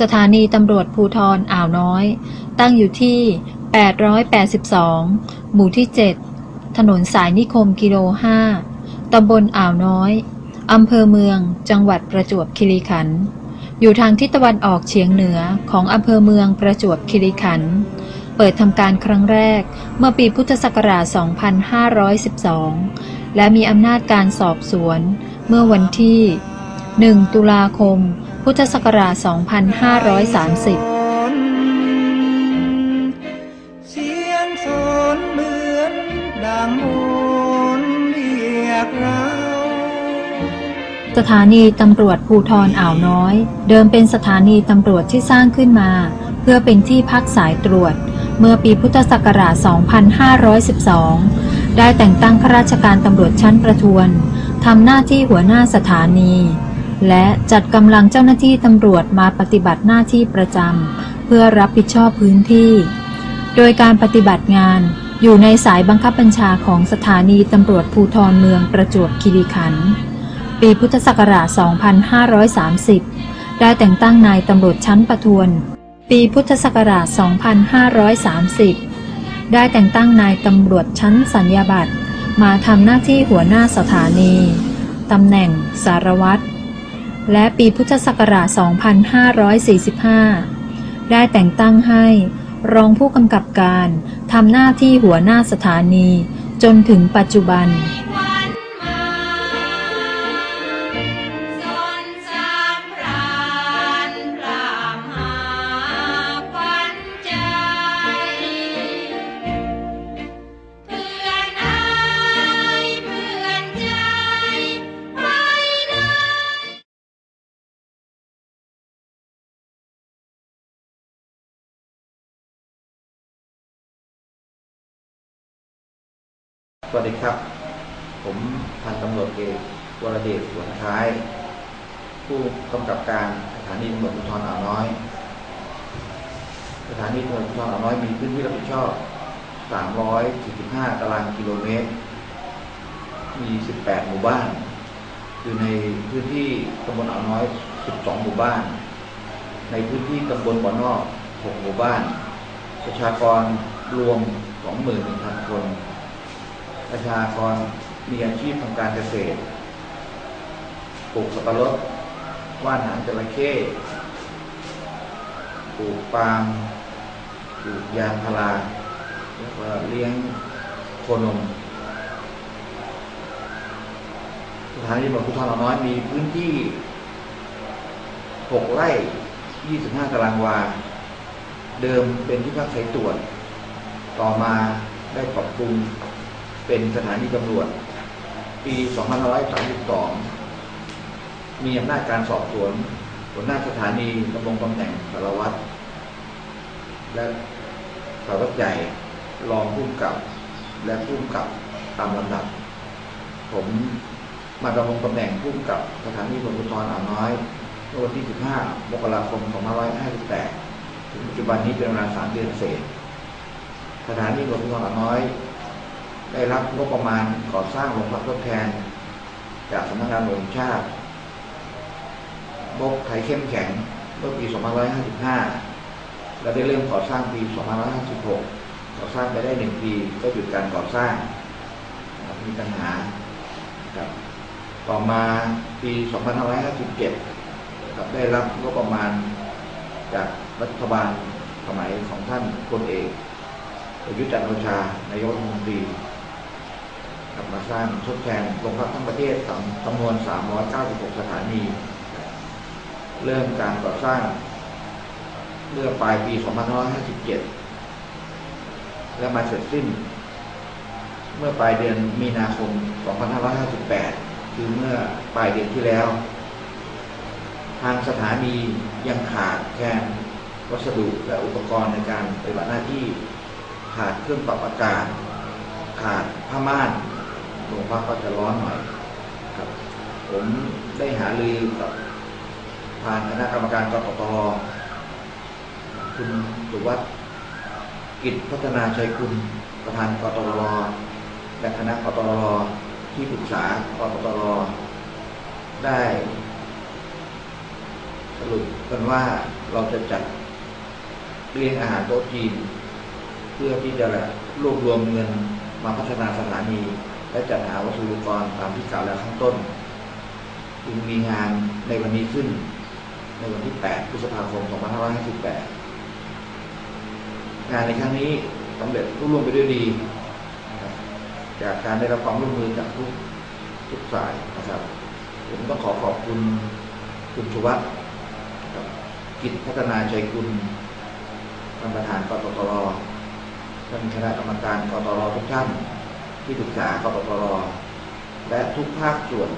สถานีตำรวจภูทรอ่าวน้อย ตั้งอยู่ที่ 882 หมู่ที่ 7 ถนนสายนิคมกิโล 5 ตำบลอ่าวน้อย อำเภอเมือง จังหวัดประจวบคีรีขันธ์ อยู่ทางทิศตะวันออกเฉียงเหนือของอำเภอเมืองประจวบคีรีขันธ์ เปิดทำการครั้งแรกเมื่อปีพุทธศักราช 2512 และมีอำนาจการสอบสวนเมื่อวันที่ 1 ตุลาคม พุทธศักราช 2530เสียงสนเหมือนดังโหนเรียกเราสถานีตำรวจภูทรอ่าวน้อย เดิมเป็นสถานีตำรวจที่สร้างขึ้นมา เพื่อเป็นที่พักสายตรวจ เมื่อปีพุทธศักราช 2512 ได้แต่งตั้งข้าราชการตำรวจชั้นประทวนทำหน้าที่หัวหน้าสถานี และจัดกำลังเจ้าหน้าที่ตำรวจมาปฏิบัติหน้าที่ประจำเพื่อรับผิดชอบพื้นที่ โดยการปฏิบัติงานอยู่ในสายบังคับบัญชาของสถานีตำรวจภูทรเมืองประจวบคีรีขันธ์ปีพุทธศักราช 2530 ได้แต่งตั้งนายตำรวจชั้นประทวน ปีพุทธศักราช 2530 ได้แต่งตั้งนายตำรวจชั้นสัญญาบัตรมาทำหน้าที่หัวหน้าสถานี ตำแหน่งสารวัตร และปีพุทธศักราช 2545 ได้แต่งตั้งให้ รองผู้กำกับการทำหน้าที่หัวหน้าสถานี จนถึงปัจจุบัน สวัสดีครับ ผมพันตำรวจเอกวรเดชสวนคล้าย ผู้กำกับการสถานีตำรวจภูธรอ่าวน้อย สถานีตำรวจภูธรอ่าวน้อยมีพื้นที่รับผิดชอบ 345 ตารางกิโลเมตร มี 18 หมู่บ้าน อยู่ในพื้นที่ตำบลอ่าวน้อย 12 หมู่บ้าน ในพื้นที่ตำบลบ่อนอก 6 หมู่บ้าน ประชากรรวม 21,000 คน ประชากรมีอาชีพทางการเกษตร ปลูกสับปะรด ว่านหางจระเข้ปลูกปาล์ม ปลูกยางพาราแล้วก็เลี้ยงโคนมสถานีตำรวจภูธรอ่าน้อยมีพื้นที่ 6 ไร่ 25 ตารางวา เดิมเป็นที่พักสายตรวจ ต่อมาได้ปรับปรุง เป็นสถานีตำรวจ ปี 2532 มีอำนาจการสอบสวนหัวหน้าสถานีดำรงตำแหน่งสารวัตรและสารวัตรใหญ่รองผู้กับ และผู้กับตามลำดับ ผมมาดำรงตำแหน่งผู้กำกับสถานีตำรวจภูธรอ่าวน้อยเมื่อวันที่ 15 มกราคม 2558 ถึงปัจจุบันนี้เป็นเวลา 3 เดือนเศษ สถานีตำรวจภูธรอ่าวน้อย ได้รับงบประมาณก่อสร้างโรงพักทดแทน จากสำนักงานตำรวงชาติงบไทยเข้มแข็งเมื่อปี 2555 และได้เริ่มก่อสร้างปี 2556 ก่อสร้างไปได้หนึ่งปีก็หยุดการก่อสร้าง มีปัญหาครับต่อมาปี 2557ครับได้รับงบประมาณจากรัฐบาลสมัยของท่านพลเอกประยุทธ์จันทร์โอชานายกรัฐมนตรีับมาสร้างทดแทนโรงพักทั้งประเทศจำนวน 396 สถานี เริ่มการก่อสร้างเมื่อปลายปี 2557 และมาเสร็จสิ้น เมื่อปลายเดือนมีนาคม 2558 คือเมื่อปลายเดือนที่แล้ว ทางสถานียังขาดแคลนวัสดุและอุปกรณ์ในการปฏิบัติหน้าที่ ขาดเครื่องปรับอากาศ ขาดผ้าม่าน โรงพักก็จะร้อนหน่อยครับ ผมได้หารือกับทางคณะกรรมการกปตคุณสุวัฒน์กิจพัฒนาชัยคุณประธานกตรและคณะกตรที่ปรึกษากปตรได้ สรุปกันว่าเราจะจัดเลี้ยงอาหารโต๊ะจีน เพื่อที่จะรวบรวมเงินมาพัฒนาสถานี และจัดหาวัตถุอุปกรณ์ตามที่กล่าวแล้วข้างต้นจึงมีงานในวันนี้ขึ้น ในวันที่ 8 พฤษภาคม 2558 งานในครั้งนี้สำเร็จรุ่ร่วงไปด้วยดี จากการได้รับความร่วมมือจากทุกทุกฝ่ายนะครับ ผมต้องขอขอบคุณคุณชวัฒน์ครับกิจพัฒนาใจคุณท่านประธานกตตรท่านคณะกรรมการกตรทุกท่าน ที่ปรึกษากตตรและทุกภาคส่วน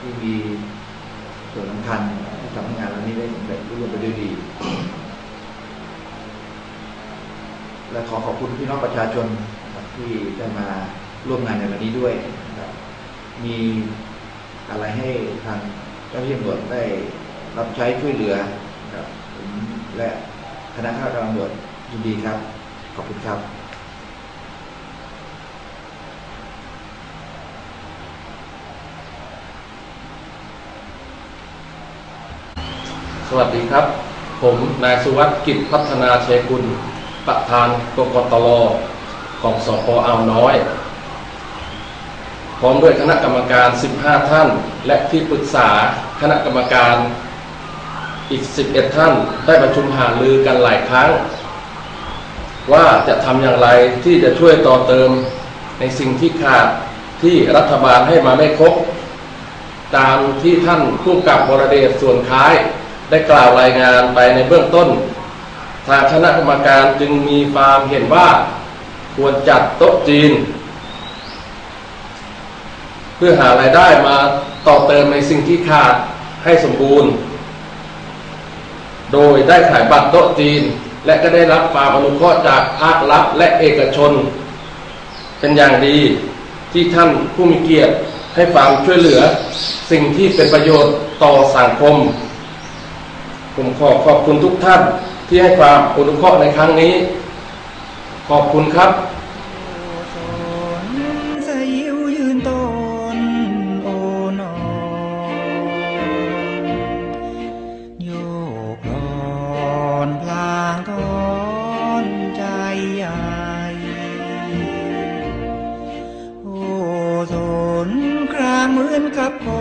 ที่มีส่วนสำคัญที่ทำให้งานวันนี้ได้สำเร็จรุ่ร่วงไปด้วยดี และขอขอบคุณพี่น้องประชาชนที่ได้มาร่วมงานในวันนี้ด้วยมีอะไรให้ทางเจ้าหน้าที่ตำรวจได้รับใช้ช่วยเหลือและคณะข้าราชการตำรวจยินดีครับ ขอบคุณครับ สวัสดีครับ ผมนายสุวัสดิ์กิจพัฒนาเชยกุลประธานกกตลของสพอ่าวน้อย พร้อมด้วยคณะกรรมการ 15 ท่าน และที่ปรึกษาคณะกรรมการอีก 11 ท่าน ได้ประชุมหารือกันหลายครั้ง ว่าจะทำอย่างไรที่จะช่วยต่อเติมในสิ่งที่ขาดที่รัฐบาลให้มาไม่ครบตามที่ท่านผู้กับบรเดชส่วนคล้าย ได้กล่าวรายงานไปในเบื้องต้น ทางคณะกรรมการจึงมีความเห็นว่าควรจัดโต๊ะจีน เพื่อหารายได้มาต่อเติมในสิ่งที่ขาดให้สมบูรณ์ โดยได้ขายบัตรโต๊ะจีน และก็ได้รับความอนุเคราะห์จากภาครัฐและเอกชน เป็นอย่างดีที่ท่านผู้มีเกียรติให้ความช่วยเหลือ สิ่งที่เป็นประโยชน์ต่อสังคม ผมขอขอบคุณทุกท่านที่ให้ความอนุเคราะห์ในครั้งนี้ ขอบคุณครับกลอนพ